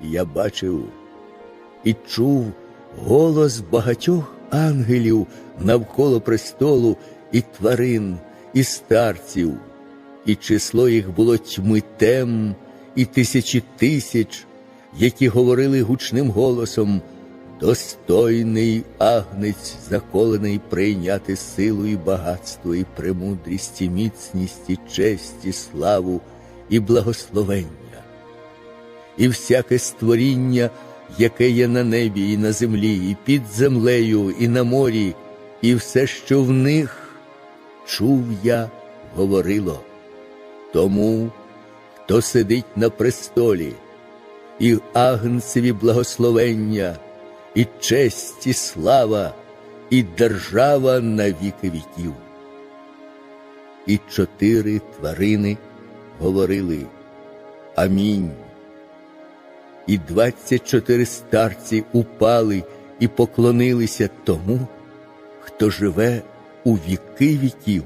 я бачив і чув голос багатьох ангелів навколо престолу і тварин, і старців, і число їх було тьми тем, і тисячі тисяч, які говорили гучним голосом. Достойний агнець, заколений прийняти силу і багатство, і премудрість, і міцність, і честь, і славу, і благословення. І всяке створіння, яке є на небі, і на землі, і під землею, і на морі, і все, що в них, чув я, говорило. Тому, хто сидить на престолі, і агнцеві благословення, і честь, і слава, і держава на віки віків. І чотири тварини говорили Амінь. І двадцять чотири старці упали і поклонилися тому, хто живе у віки віків,